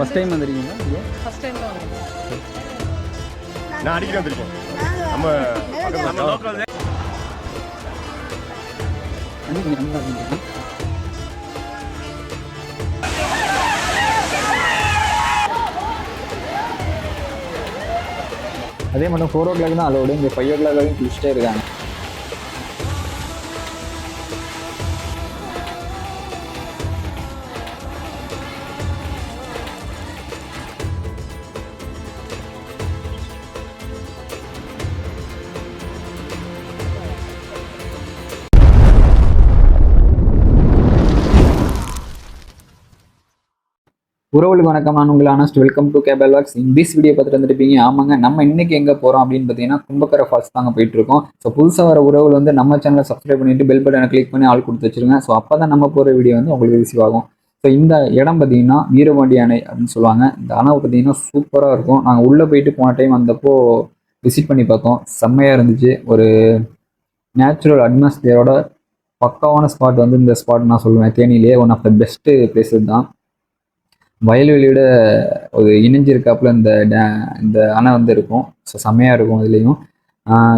First time வந்துருக்கீங்களா? இங்கே first time தான் நான் அடிக்கடி வந்திருக்கோம். நம்ம பக்கத்துல நம்ம லோக்கல் நல்லா அதே மட்டும் ஃபோர் ஓ கிளாக் தான் அலோடு இங்கே ஃபைவ் ஓ கிளாக் வரைக்கும் குளிச்சுட்டே இருக்காங்க. உறவுகளுக்கு வணக்கம். நான் உங்கள் honest welcome to cable vlogs English video பார்த்துட்டு வந்துருப்பீங்க. ஆமாங்க நம்ம இன்னைக்கு எங்கே போகிறோம் அப்படின்னு பார்த்தீங்கன்னா கும்பகர ஃபால்ஸ் தாங்க போயிட்டு இருக்கோம். ஸோ புதுசாக வர உறவுகள் வந்து நம்ம சேனலை சப்ஸ்கிரைப் பண்ணிட்டு பெல் பட்டனை கிளிக் பண்ணி ஆள் கொடுத்து வச்சிருங்க. ஸோ அப்போ தான் நம்ம போகிற வீடியோ வந்து உங்களுக்கு ரிசீவ் ஆகும். ஸோ இந்த இடம் பார்த்தீங்கன்னா வீரபாண்டி அணை அப்படின்னு சொல்லுவாங்க. இந்த அணை பார்த்தீங்கன்னா சூப்பராக இருக்கும். நாங்கள் உள்ளே போயிட்டு போன டைம் வந்தப்போ விசிட் பண்ணி பார்த்தோம். செம்மையாக இருந்துச்சு. ஒரு நேச்சுரல் அட்மாஸ்பியரோட பக்காவான ஸ்பாட் வந்து இந்த ஸ்பாட் நான் சொல்லுவேன். தேனியிலே one of the best places தான். வயல்வெளியோட ஒரு இணைஞ்சிருக்காப்புல இந்த டே இந்த அணை வந்து இருக்கும். ஸோ செம்மையாக இருக்கும் இதுலேயும்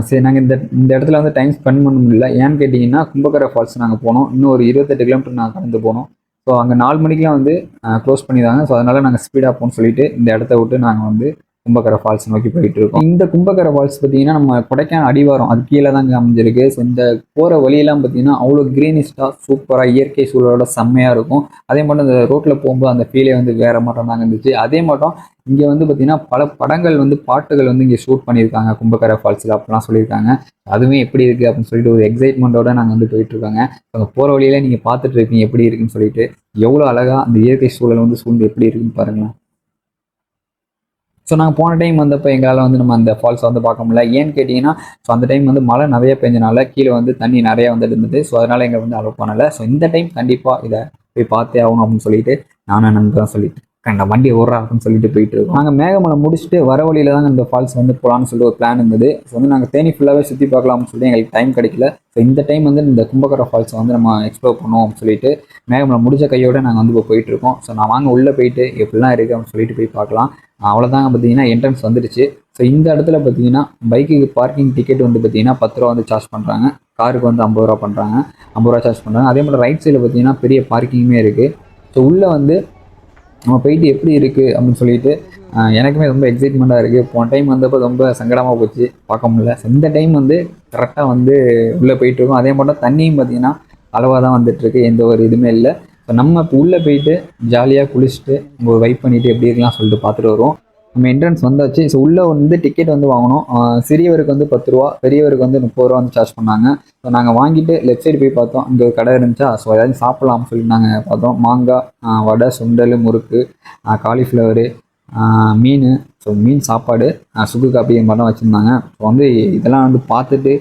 சரி நாங்கள் இந்த இந்த இடத்துல வந்து டைம் ஸ்பெண்ட் பண்ண முடியல. ஏன்னு கேட்டிங்கன்னா கும்பகரை ஃபால்ஸ் நாங்கள் போனோம். இன்னும் ஒரு இருபத்தெட்டு கிலோமீட்டர் நாங்கள் கடந்து போனோம். ஸோ அங்கே நாலு மணிக்கெலாம் வந்து க்ளோஸ் பண்ணிடுவாங்க. ஸோ அதனால் நாங்கள் ஸ்பீடாக போகணும்னு சொல்லிட்டு இந்த இடத்த விட்டு நாங்கள் வந்து கும்பகர ஃபால்ஸ் நோக்கி போயிட்டு இருக்கோம் இந்த கும்பகர ஃபால்ஸ் பார்த்தீங்கன்னா நம்ம கொடைக்கான அடிவாரம் அது கீழே தான் அமைஞ்சிருக்கு ஸோ இந்த போகிற வழியெல்லாம் பார்த்தீங்கன்னா அவ்வளோ க்ரீனிஸ்டாக சூப்பராக இயற்கை சூழலோட செம்மையாக இருக்கும். அதே மட்டும் இந்த ரோட்டில் போகும்போது அந்த ஃபீலே வந்து வேறு மாட்டம் தாங்க இருந்துச்சு. அதே மட்டும் இங்கே வந்து பார்த்தீங்கன்னா பல படங்கள் வந்து பாட்டுகள் வந்து இங்கே ஷூட் பண்ணியிருக்காங்க. கும்பகர ஃபால்ஸில் அப்படிலாம் சொல்லியிருக்காங்க. அதுவுமே எப்படி இருக்குது அப்படின்னு சொல்லிட்டு ஒரு எக்ஸைட்மெண்ட்டோட நாங்கள் வந்து போயிட்டுருக்காங்க. அங்கே போகிற வழியில நீங்கள் பார்த்துட்டு இருக்கீங்க எப்படி இருக்குன்னு சொல்லிட்டு எவ்வளோ அழகாக அந்த இயற்கை சூழல் வந்து சூழ்ந்து எப்படி இருக்குன்னு பாருங்களேன். ஸோ நாங்கள் போன டைம் வந்தப்போ எங்களால் வந்து நம்ம அந்த ஃபால்ஸை வந்து பார்க்க முடியல. ஏன்னு கேட்டிங்கன்னா ஸோ அந்த டைம் வந்து மழை நிறைய பெஞ்சனால கீழே வந்து தண்ணி நிறைய வந்துட்டு இருந்தது. ஸோ அதனால் எங்களை வந்து அலோவ் பண்ணலை. ஸோ இந்த டைம் கண்டிப்பாக இதை போய் பார்த்தே ஆகணும் அப்படின்னு சொல்லிட்டு நானும் நண்பன் சொல்லிட்டு கண்ட வண்டி ஓடுறா அப்படின்னு சொல்லிட்டு போயிட்டு இருக்கோம். நாங்கள் மேகமலை முடிச்சுட்டு வர வழியில தான் இந்த ஃபால்ஸ் வந்து போகலான்னு சொல்லிட்டு ஒரு பிளான் இருந்தது. ஸோ வந்து நாங்கள் தேனி ஃபுல்லாகவே சுற்றி பார்க்கலாம்னு சொல்லிட்டு எங்களுக்கு டைம் கிடைக்கல. ஸோ இந்த டைம் வந்து இந்த கும்பகர ஃபால்ஸை வந்து நம்ம எக்ஸ்ப்ளோர் பண்ணுவோம் அப்படின்னு சொல்லிட்டு மேகமலை முடிச்ச கையோட நாங்கள் வந்து இப்போ போயிட்டு இருக்கோம். ஸோ நான் வாங்க உள்ளே போயிட்டு எப்படிலாம் இருக்குது அப்படின்னு சொல்லிட்டு போய் பார்க்கலாம். அவ்வளோதாங்க பார்த்தீங்கன்னா என்ட்ரன்ஸ் வந்துடுச்சு. ஸோ இந்த இடத்துல பார்த்தீங்கன்னா பைக்குக்கு பார்க்கிங் டிக்கெட் வந்து பார்த்தீங்கன்னா பத்து ரூபா வந்து சார்ஜ் பண்ணுறாங்க காருக்கு வந்து ஐம்பது ரூபா பண்ணுறாங்க ஐம்பது ரூபா சார்ஜ் பண்ணுறாங்க அதே மாதிரி ரைட் சைடில் பார்த்தீங்கன்னா பெரிய பார்க்கிங்குமே இருக்குது ஸோ உள்ளே வந்து நம்ம போயிட்டு எப்படி இருக்குது அப்படின்னு சொல்லிட்டு எனக்குமே ரொம்ப எக்ஸைட்மெண்ட்டாக இருக்குது போன டைம் வந்தப்போ ரொம்ப சங்கடமாக போச்சு. பார்க்க முடியல. இந்த டைம் வந்து கரெக்டாக வந்து உள்ளே போயிட்டு இருக்கோம். அதே மட்டும் தண்ணியும் பார்த்தீங்கன்னா அளவாக தான் வந்துட்டுருக்கு எந்த ஒரு இதுவுமே இல்லை. இப்போ நம்ம இப்போ உள்ளே போயிட்டு ஜாலியாக குளிச்சுட்டு ஒரு வைப் பண்ணிவிட்டு எப்படி இருக்கலாம் சொல்லிட்டு பார்த்துட்டு வருவோம். நம்ம என்ட்ரன்ஸ் வந்தாச்சு. ஸோ உள்ளே வந்து டிக்கெட் வந்து வாங்கணும். சிறியவருக்கு வந்து பத்து ரூபா பெரியவருக்கு வந்து முப்பது ரூபா வந்து சார்ஜ் பண்ணாங்க. ஸோ நாங்கள் வாங்கிட்டு லெஃப்ட் சைடு போய் பார்த்தோம். அங்கே கடை இருந்துச்சா? ஸோ ஏதாவது சாப்பிட்லாம்னு சொல்லி நாங்கள் பார்த்தோம். மாங்காய் வடை சுண்டல் முறுக்கு காலிஃப்ளவரு மீன். ஸோ மீன் சாப்பாடு சுக்கு காப்பி மட்டும் வச்சுருந்தாங்க. ஸோ வந்து இதெல்லாம் வந்து பார்த்துட்டு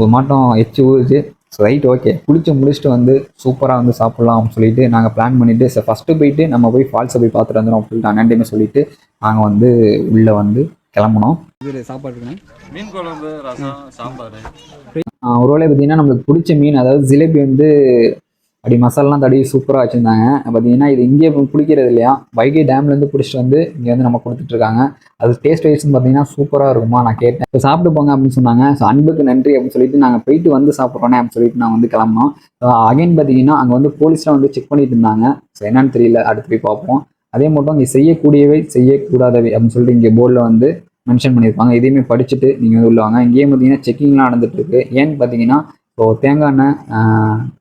ஒரு மாட்டம் எச்சு ஊறுச்சு ஸோ ரைட் ஓகே குளிச்சு முடிச்சுட்டு வந்து சூப்பராக வந்து சாப்பிட்லாம் அப்படின்னு சொல்லிட்டு நாங்கள் பிளான் பண்ணிவிட்டு ஃபஸ்ட்டு போயிட்டு நம்ம போய் ஃபால்ஸை போய் பார்த்துட்டு வந்துடும் அப்படின்னு சொல்லிட்டு அண்ணன்டையுமே சொல்லிட்டு நாங்கள் வந்து உள்ளே வந்து கிளம்புனோம். இது சாப்பாடு மீன் குழம்பு ரசம் சாம்பார். ஒரு வேளை பார்த்தீங்கன்னா நம்மளுக்கு பிடிச்ச மீன் அதாவது ஜிலேபி வந்து அப்படி மசாலாலாம் தடவி சூப்பராக வச்சுருந்தாங்க. பார்த்தீங்கன்னா இது இங்கே பிடிக்கிறது இல்லையா? வைகை டேம்லேருந்து பிடிச்சிட்டு வந்து இங்கே வந்து நம்ம கொடுத்துட்ருக்காங்க. அது டேஸ்ட் வைஸ்னு பார்த்தீங்கன்னா சூப்பராக இருக்குமா? நான் கேட்டேன். இப்போ சாப்பிட்டு போங்க அப்படின்னு சொன்னாங்க. ஸோ அன்புக்கு நன்றி அப்படின்னு சொல்லிட்டு நாங்கள் போயிட்டு வந்து சாப்பிட்றோனே அப்படின்னு சொல்லிட்டு நான் வந்து கிளம்பினோம். அகைன் பார்த்தீங்கன்னா அங்கே வந்து போலீஸ்லாம் வந்து செக் பண்ணிட்டு இருந்தாங்க. ஸோ என்னன்னு தெரியல. அடுத்து போய் பார்ப்போம். அதே மட்டும் இங்கே செய்யக்கூடியவை செய்யக்கூடாதவை அப்படின்னு சொல்லிட்டு இங்கே போர்டில் வந்து மென்ஷன் பண்ணியிருப்பாங்க. இதையுமே படிச்சுட்டு நீங்கள் வந்து உள்ளவாங்க இங்கேயும் பார்த்தீங்கன்னா செக்கிங்லாம் நடந்துட்டு இருக்கு. ஏன்னு பார்த்தீங்கன்னா ஸோ தேங்காய் எண்ணெய்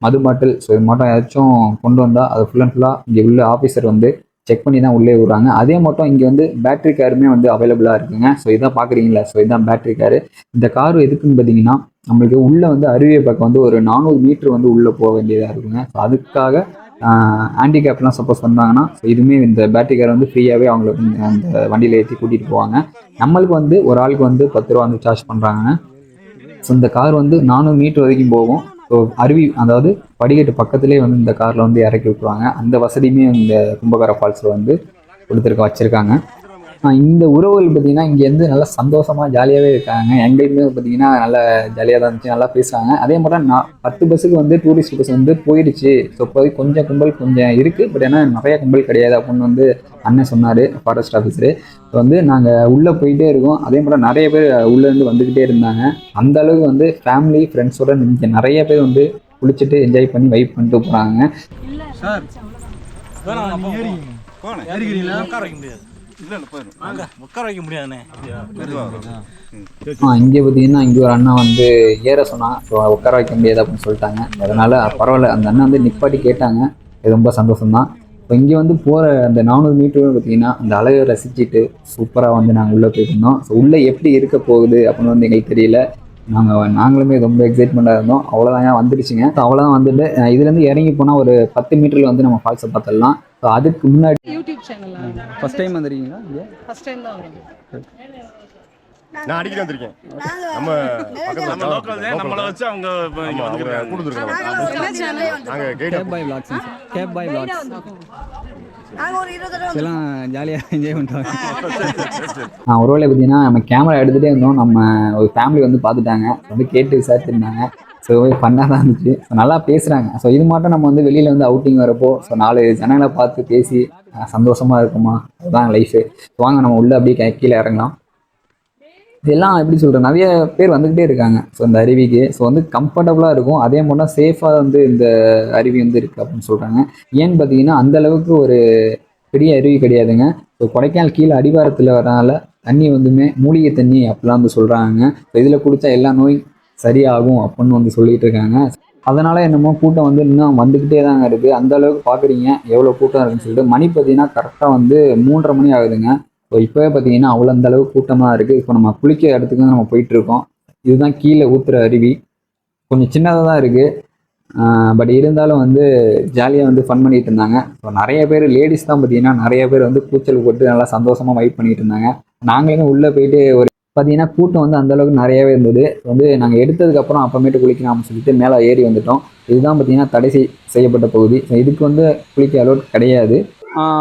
மது பாட்டில் ஸோ இது மட்டும் ஏதாச்சும் கொண்டு வந்தால் அது ஃபுல் அண்ட் ஃபுல்லாக இங்கே உள்ள ஆஃபீஸர் வந்து செக் பண்ணி தான் உள்ளே விடுறாங்க. அதே மட்டும் இங்கே வந்து பேட்டரி காருமே வந்து அவைலபிளாக இருக்குங்க. ஸோ இதான் பார்க்குறீங்களா? ஸோ இதுதான் பேட்டரி காரு இந்த கார் எதுக்குன்னு பார்த்தீங்கன்னா நம்மளுக்கு உள்ளே வந்து அருவியை பக்கம் வந்து ஒரு நானூறு மீட்ரு வந்து உள்ளே போக வேண்டியதாக இருக்குங்க. ஸோ அதுக்காக ஹேண்டிகேப்லாம் சப்போஸ் வந்தாங்கன்னா ஸோ இதுவுமே இந்த பேட்டரி கார் வந்து ஃப்ரீயாகவே அவங்கள அந்த வண்டியில் ஏற்றி கூட்டிகிட்டு போவாங்க. நம்மளுக்கு வந்து ஒரு ஆளுக்கு வந்து பத்து ரூபா வந்து சார்ஜ் பண்ணுறாங்க ஸோ இந்த கார் வந்து நானூறு மீட்டர் வரைக்கும் போகும். ஸோ அருவி அதாவது படிக்கட்டு பக்கத்துலேயே வந்து இந்த காரில் வந்து இறக்கி விட்டுருவாங்க. அந்த வசதியுமே இந்த கும்பகார ஃபால்ஸில் வந்து கொடுத்துருக்க வச்சுருக்காங்க. இந்த உறவுகள் பார்த்தீங்கன்னா இங்கேருந்து நல்லா சந்தோஷமாக ஜாலியாகவே இருக்காங்க. எங்கேயுமே பார்த்தீங்கன்னா நல்லா ஜாலியாக தான் இருந்துச்சு நல்லா பேசுகிறாங்க அதே மாதிரி நான் பத்து பஸ்ஸுக்கு வந்து டூரிஸ்ட் பஸ் வந்து போயிடுச்சு. ஸோ போய் கொஞ்சம் கும்பல் கொஞ்சம் இருக்குது பட் ஏன்னா நிறைய கும்பல் கிடையாது அப்படின்னு வந்து அண்ணன் சொன்னார் ஃபாரஸ்ட் ஆஃபீஸரு ஸோ வந்து நாங்கள் உள்ளே போயிட்டே இருக்கோம். அதே மாதிரி நிறைய பேர் உள்ளேருந்து வந்துக்கிட்டே இருந்தாங்க. அந்த அளவுக்கு வந்து ஃபேமிலி ஃப்ரெண்ட்ஸோட இங்கே நிறைய பேர் வந்து குளிச்சுட்டு என்ஜாய் பண்ணி வைப் பண்ணிட்டு போகிறாங்க உட்கார உட்கார வைக்க முடியாதுண்ணே. இங்கே பார்த்தீங்கன்னா இங்கே ஒரு அண்ணா வந்து ஏற சொன்னான். உட்கார வைக்க முடியாது அப்படின்னு சொல்லிட்டாங்க. அதனால பரவாயில்ல. அந்த அண்ணா வந்து நிப்பாட்டி கேட்டாங்க. இது ரொம்ப சந்தோஷம்தான். இப்போ இங்கே வந்து போகிற அந்த நானூறு மீட்டரும் பார்த்தீங்கன்னா அந்த அழகை ரசிச்சுட்டு சூப்பராக வந்து நாங்கள் உள்ளே போயிருந்தோம். ஸோ உள்ளே எப்படி இருக்க போகுது அப்படின்னு வந்து எங்களுக்கு தெரியல. நாங்கள் நாங்களுமே ரொம்ப எக்ஸைட்மெண்ட்டாக இருந்தோம். அவ்வளோதான் வந்துடுச்சுங்க? அவ்வளோதான் வந்துட்டு இதுலேருந்து இறங்கி போனால் ஒரு பத்து மீட்டரில் வந்து நம்ம ஃபால்ஸை பார்த்துடலாம். ஸோ அதுக்கு முன்னாடி யூடியூப் சேனல்ல ஃபர்ஸ்ட் டைம் வந்துருக்கீங்களா? இங்கே ஃபர்ஸ்ட் டைம் தான் நான் அடிக்கடி வந்திருக்கேன். நம்ம பக்கத்துல நம்ம லோக்கல் நம்மள வச்சு அவங்க இங்க வந்துருக்காங்க. கொடுத்துருக்காங்க. சேனல் நாங்க guide cab boy vlogs cab boy vlogs இதெல்லாம் ஒரு இருபது தடவை எல்லாம் ஜாலியாக என்ஜாய் பண்ணுறாங்க நான் ஒரு வேலை பார்த்தீங்கன்னா நம்ம கேமரா எடுத்துகிட்டே இருந்தோம். நம்ம ஒரு ஃபேமிலி வந்து பார்த்துட்டாங்க. வந்து கேட்டு விசாரிச்சிருந்தாங்க. ஸோ ஃபன்னாக தான் இருந்துச்சு. ஸோ நல்லா பேசுகிறாங்க ஸோ இது மட்டும் நம்ம வந்து வெளியில் வந்து அவுட்டிங் வரப்போ ஸோ நாலு ஜனங்களை பார்த்து பேசி சந்தோஷமாக இருக்குமா? அதுதான் லைஃபு வாங்க நம்ம உள்ளே அப்படியே கீழே இறங்கலாம். இதெல்லாம் எப்படி சொல்கிறேன் நிறைய பேர் வந்துக்கிட்டே இருக்காங்க. ஸோ இந்த அருவிக்கு. ஸோ வந்து கம்ஃபர்டபுளாக இருக்கும். அதே மாதிரி தான் சேஃபாக வந்து இந்த அருவி வந்து இருக்குது அப்படின்னு சொல்கிறாங்க ஏன்னு பார்த்தீங்கன்னா அந்த அளவுக்கு ஒரு பெரிய அருவி கிடையாதுங்க. ஸோ கொடைக்கானல் கீழே அடிவாரத்தில் வரனால தண்ணி வந்துமே மூலிகை தண்ணி அப்படிலாம் வந்து சொல்கிறாங்க ஸோ இதில் குடித்தா எல்லா நோய் சரியாகும் அப்படின்னு வந்து சொல்லிகிட்டு இருக்காங்க. அதனால் என்னமோ கூட்டம் வந்து இன்னும் வந்துக்கிட்டே தாங்க இருக்குது அந்த அளவுக்கு பார்க்குறீங்க எவ்வளோ கூட்டம் இருக்குன்னு சொல்லிட்டு. மணி பார்த்தீங்கன்னா கரெக்டாக வந்து மூன்றரை மணி ஆகுதுங்க. இப்போ இப்போவே பார்த்தீங்கன்னா அவ்வளோ அந்த அளவு கூட்டமாக இருக்குது இப்போ நம்ம குளிக்க இடத்துக்கு நம்ம போயிட்டுருக்கோம். இதுதான் கீழே ஊற்றுற அருவி. கொஞ்சம் சின்னதாக தான் இருக்குது பட் இருந்தாலும் வந்து ஜாலியாக வந்து ஃபன் பண்ணிகிட்டு இருந்தாங்க. ஸோ நிறைய பேர் லேடிஸ் தான் பார்த்தீங்கன்னா நிறைய பேர் வந்து கூச்சல் போட்டு நல்லா சந்தோஷமாக வைப் பண்ணிகிட்டு இருந்தாங்க. நாங்களுமே உள்ளே போயிட்டு ஒரு பார்த்தீங்கன்னா கூட்டம் வந்து அந்தளவுக்கு நிறையாவே நிறையவே இருந்தது. வந்து நாங்கள் எடுத்ததுக்கப்புறம் அப்புறமேட்டு குளிக்கலாம்னு சொல்லிட்டு மேலே ஏறி வந்துட்டோம். இதுதான் பார்த்தீங்கன்னா தடை செய்யப்பட்ட பகுதி. ஸோ இதுக்கு வந்து குளிக்க அலோட் கிடையாது.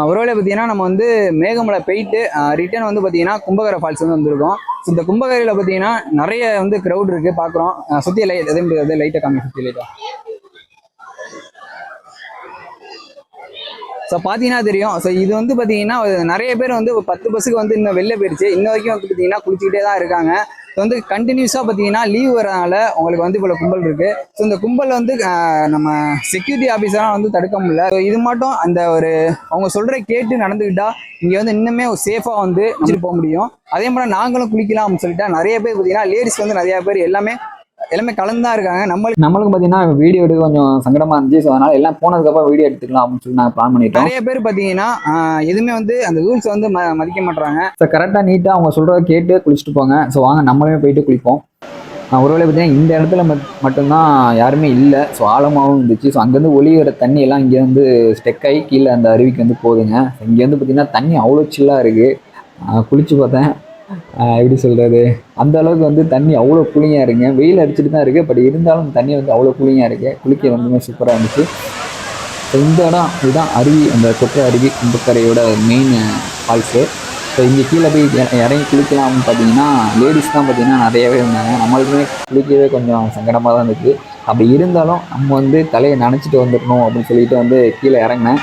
ஒருவேளை பார்த்தீங்கன்னா நம்ம வந்து மேகமலை போயிட்டு ரிட்டர்ன் வந்து பார்த்தீங்கன்னா கும்பகரை ஃபால்ஸ் வந்து வந்திருக்கோம். ஸோ இந்த கும்பகரையில் பார்த்தீங்கன்னா நிறைய வந்து க்ரௌட் இருக்குது பார்க்குறோம். சுற்றி லைட் எதுவும் முடியாது. லைட்டை காமி சுற்றி லைட்டாக ஸோ பார்த்தீங்கன்னா தெரியும். ஸோ இது வந்து பார்த்தீங்கன்னா நிறைய பேர் வந்து பத்து பஸ்ஸுக்கு வந்து இன்னும் வெளில போயிடுச்சு இன்ன வரைக்கும் வந்து பார்த்தீங்கன்னா குளிச்சுக்கிட்டே தான் இருக்காங்க. வந்து கண்டினியூஸாக பார்த்தீங்கன்னா லீவ் வரனால உங்களுக்கு வந்து இவ்வளோ கும்பல் இருக்குது ஸோ இந்த கும்பல் வந்து நம்ம செக்யூரிட்டி ஆஃபீஸராக வந்து தடுக்க முடியல. ஸோ இது மட்டும் அந்த ஒரு அவங்க சொல்கிற கேட்டு நடந்துக்கிட்டால் இங்கே வந்து இன்னுமே சேஃபாக வந்து வச்சுட்டு போக முடியும். அதே மாதிரி நாங்களும் குளிக்கலாம் அப்படின்னு சொல்லிட்டா நிறைய பேர் பார்த்தீங்கன்னா லேடிஸ் வந்து நிறையா பேர் எல்லாமே எல்லாமே கலந்து தான் இருக்காங்க. நம்மளுக்கு நம்மளுக்கு பார்த்தீங்கன்னா வீடியோ எடுக்க கொஞ்சம் சங்கடமா இருந்துச்சு. ஸோ அதனால எல்லாம் போனதுக்கப்புறம் வீடியோ எடுத்துக்கலாம் அப்படின்னு சொல்லி நாங்கள் பிளான் பண்ணிட்டோம். நிறைய பேர் பார்த்தீங்கன்னா எதுவுமே வந்து அந்த ரூல்ஸ் வந்து ம மதிக்க மாட்டாங்க ஸோ கரெக்டாக நீட்டாக அவங்க சொல்கிறத கேட்டு குளிச்சுட்டு போங்க. ஸோ வாங்க நம்மளுமே போயிட்டு குளிப்போம். ஒருவேளை பார்த்தீங்கன்னா இந்த இடத்துல மட் மட்டும்தான் யாருமே இல்லை. ஸோ ஆழமாகவும் இருந்துச்சு. ஸோ அங்கேருந்து ஒளி வர தண்ணி எல்லாம் இங்கே வந்து ஸ்டெக் ஆகி கீழே அந்த அருவிக்கு வந்து போகுதுங்க. இங்கேருந்து பார்த்தீங்கன்னா தண்ணி அவ்வளோ சில்லாக இருக்குது குளிச்சு பார்த்தேன். எப்படி சொல்கிறது அந்த அளவுக்கு வந்து தண்ணி அவ்வளோ கூலிங்காக இருக்குங்க வெயில் அடிச்சுட்டு தான் இருக்குது பட் இருந்தாலும் தண்ணி வந்து அவ்வளோ கூலிங்காக இருக்குது குளிக்க ரொம்பவுமே சூப்பராக இருந்துச்சு. ஸோ இந்த இடம் இதுதான் அருவி. அந்த கொட்டை அருவி கும்பக்கரையோட மெயின் ஃபால்ஸு ஸோ இங்கே கீழே போய் இறங்கி குளிக்கலாம்னு பார்த்தீங்கன்னா லேடிஸ் தான் பார்த்தீங்கன்னா நிறையவே இருந்தாங்க. நம்மளுக்குமே குளிக்கவே கொஞ்சம் சங்கடமாக தான் இருந்துச்சு அப்படி இருந்தாலும் நம்ம வந்து தலையை நனைச்சிட்டு வந்துடணும் அப்படின்னு சொல்லிட்டு வந்து கீழே இறங்கினேன்.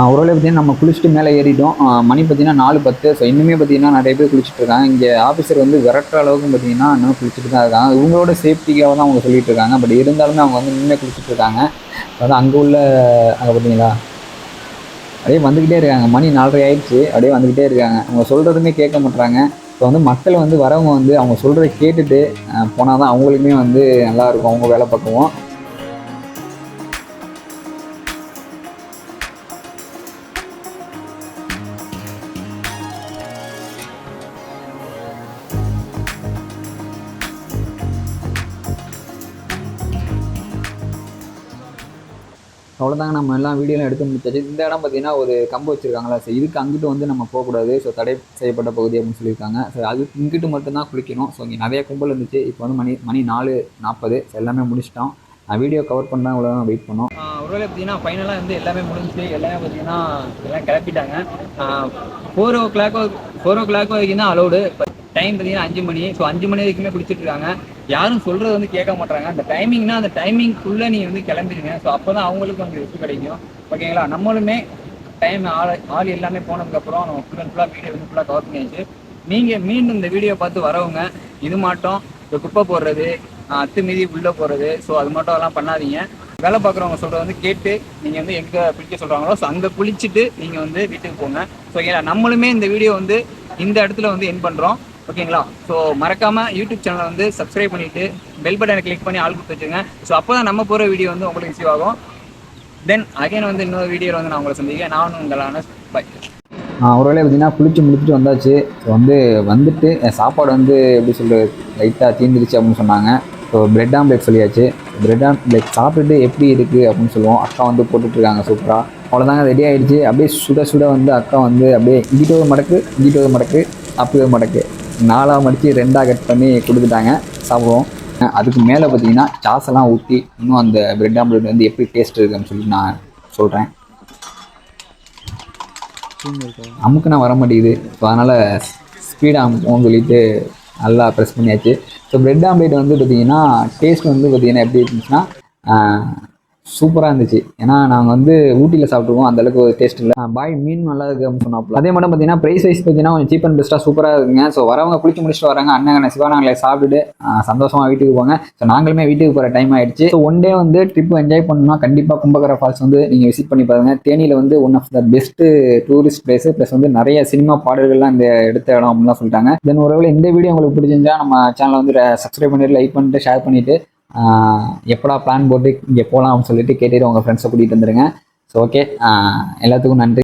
ஓரளவு பார்த்தீங்கன்னா நம்ம குளிச்சுட்டு மேலே ஏறிட்டோம். மணி பார்த்தீங்கன்னா நாலு பத்து. ஸோ இன்னுமே பார்த்தீங்கன்னா நிறைய பேர் குளிச்சுட்டு இருக்காங்க. இங்கே ஆஃபீஸர் வந்து விரட்டுற அளவுக்கு பார்த்தீங்கன்னா இன்னும் குளிச்சுட்டு தான் இருக்காங்க. இவங்களோட சேஃப்டிக்காக தான் அவங்க சொல்லிட்டு இருக்காங்க. பட் இருந்தாலுமே அவங்க வந்து நின்று குளிச்சுட்டு இருக்காங்க. அதான் அங்கே உள்ள அங்கே பார்த்தீங்களா அப்படியே வந்துக்கிட்டே இருக்காங்க. மணி நாலரை ஆயிடுச்சு. அப்படியே வந்துக்கிட்டே இருக்காங்க. அவங்க சொல்கிறதுமே கேட்க மாட்டுறாங்க இப்போ வந்து மக்கள் வந்து வரவங்க வந்து அவங்க சொல்கிறத கேட்டுட்டு போனால் தான் அவங்களுக்குமே வந்து நல்லா இருக்கும். அவங்க வேலை பக்குவோம் அவ்வளோதாங்க நம்ம எல்லாம் வீடியோலாம் எடுத்து முடிச்சாச்சு. இந்த இடம் பார்த்தீங்கன்னா ஒரு கம்பு வச்சுருக்காங்களா சரி இதுக்கு அங்கிட்டு வந்து நம்ம போகக்கூடாது. ஸோ தடை செய்யப்பட்ட பகுதி அப்படின்னு சொல்லியிருக்காங்க. ஸோ அது இங்கிட்டு மட்டும்தான் குளிக்கணும். ஸோ இங்கே நிறைய கும்பல் இருந்துச்சு. இப்போ வந்து மணி மணி நாலு நாற்பது. எல்லாமே முடிச்சிட்டோம். வீடியோ கவர் பண்ணால் இவ்வளோ வெயிட் பண்ணோம். ஒருவேளை பார்த்தீங்கன்னா ஃபைனலாக வந்து எல்லாமே முடிஞ்சு எல்லாமே பார்த்தீங்கன்னா எல்லாம் கிளப்பிட்டாங்க. Four o'clock four o'clock வரைக்கும் தான் அலோடு டைம் பார்த்தீங்கன்னா அஞ்சு மணி. ஸோ அஞ்சு மணி வரைக்குமே குடிச்சிட்டு இருக்காங்க யாரும் சொல்கிறது வந்து கேட்க மாட்டாங்க அந்த டைமிங்னா அந்த டைமிங்குள்ளே நீங்கள் வந்து கிளம்பிடுங்க. ஸோ அப்போ தான் அவங்களுக்கு வந்து ரெஸ்ட் கிடைக்கும். ஓகேங்களா நம்மளுமே டைம் ஆள் ஆள் எல்லாமே போனதுக்கப்புறம் நம்ம ஃபுல் அண்ட் ஃபுல்லாக வீடியோ வந்து ஃபுல்லாக கவர் பண்ணியாச்சு. நீங்கள் மீண்டும் இந்த வீடியோ பார்த்து வரவங்க இது மட்டும் இந்த குப்பை போடுறது அத்து மீதி உள்ளே போகிறது ஸோ அது மட்டும் எல்லாம் பண்ணாதீங்க. வேலை பார்க்குறவங்க சொல்கிறத வந்து கேட்டு நீங்கள் வந்து எங்கே குளிக்க சொல்கிறாங்களோ ஸோ அங்கே குளிச்சுட்டு நீங்கள் வந்து வீட்டுக்கு போங்க. ஸோ ஏன்னா நம்மளுமே இந்த வீடியோ வந்து இந்த இடத்துல வந்து என் பண்ணுறோம் ஓகேங்களா? ஸோ மறக்காமல் யூடியூப் சேனலை வந்து சப்ஸ்கிரைப் பண்ணிட்டு பெல் பட்டனை கிளிக் பண்ணி ஆள் கொடுத்து வச்சுங்க ஸோ அப்போ தான் நம்ம போகிற வீடியோ வந்து உங்களுக்கு ரிசீவ் ஆகும். தென் அகைன் வந்து இன்னொரு வீடியோவில் வந்து நான் உங்களை சந்திக்கிறேன். நானும் உங்களான பை ஒருவேளை பார்த்தீங்கன்னா குளிச்சு முடிச்சுட்டு வந்தாச்சு. ஸோ வந்து வந்துட்டு என் சாப்பாடு வந்து எப்படி சொல்கிறது லைட்டாக தீந்துருச்சு அப்படின்னு சொன்னாங்க. ஸோ பிரெட் ஆம்லேட் சொல்லியாச்சு. பிரெட் ஆம்லேட் சாப்பிட்டுட்டு எப்படி இருக்குது அப்படின்னு சொல்லுவோம். அக்கா வந்து போட்டுட்ருக்காங்க சூப்பராக அவ்வளோதாங்க ரெடி ஆகிடுச்சு அப்படியே சுட சுட வந்து அக்கா வந்து அப்படியே இங்கிட்ட ஒரு மடக்கு இங்கிட்ட ஒரு மடக்கு அப்படி ஒரு மடக்கு. நாலாக மடித்து ரெண்டாக கட் பண்ணி கொடுத்துட்டாங்க. சாப்பிடுவோம். அதுக்கு மேலே பார்த்தீங்கன்னா சாஸெல்லாம் ஊற்றி இன்னும் அந்த பிரெட் ஆம்லெட் வந்து எப்படி டேஸ்ட் இருக்குன்னு சொல்லி நான் சொல்கிறேன் அமுக்குனா வர மாட்டேங்குது. ஸோ அதனால் ஸ்பீடாக அமுக்குவோம்னு சொல்லிட்டு நல்லா ப்ரெஸ் பண்ணியாச்சு. ஸோ பிரெட் ஆம்லேட் வந்து பார்த்தீங்கன்னா டேஸ்ட் வந்து பார்த்தீங்கன்னா எப்படி இருந்துச்சுன்னா சூப்பராக இருந்துச்சு. ஏன்னா நாங்கள் வந்து ஊட்டியில் சாப்பிட்ருவோம் அந்த அளவுக்கு ஒரு டேஸ்ட் இல்லை. பாய் மீன் நல்லா இருக்கு அப்படின்னு சொன்னாப்புல. அதே மட்டும் பார்த்தீங்கன்னா ப்ரைஸ் வைஸ் பார்த்தீங்கன்னா கொஞ்சம் சீப் அண்ட் பெஸ்ட்டாக சூப்பராக இருக்குங்க. ஸோ வரவங்க குளிச்சு முடிச்சுட்டு வராங்க. அண்ணன் சிவானாங்களை சாப்பிட்டுட்டு சந்தோஷமாக வீட்டுக்கு போங்க. ஸோ நாங்களுமே வீட்டுக்கு போகிற டைம் ஆயிடுச்சு. ஸோ ஒன் டே வந்து ட்ரிப் என்ஜாய் பண்ணணும்னா கண்டிப்பாக கும்பகர ஃபால்ஸ் வந்து நீங்கள் விசிட் பண்ணி பாருங்க. தேனியில் வந்து one of the best tourist place plus வந்து நிறைய சினிமா பாடல்கள்லாம் இந்த எடுத்த இடம் அப்படின்லாம் சொல்லிட்டாங்க. தென் ஒருவேளை இந்த வீடியோ உங்களுக்கு பிடிச்சிருந்தா நம்ம சேனலை வந்து சப்ஸ்கிரைப் பண்ணிட்டு லைக் பண்ணிட்டு ஷேர் பண்ணிட்டு எப்படா பிளான் போட்டு இங்கே போகலாம் அப்படின்னு சொல்லிட்டு கேட்டுட்டு உங்கள் ஃப்ரெண்ட்ஸை கூட்டிகிட்டு வந்துடுங்க ஸோ ஓகே எல்லாத்துக்கும் நன்றி.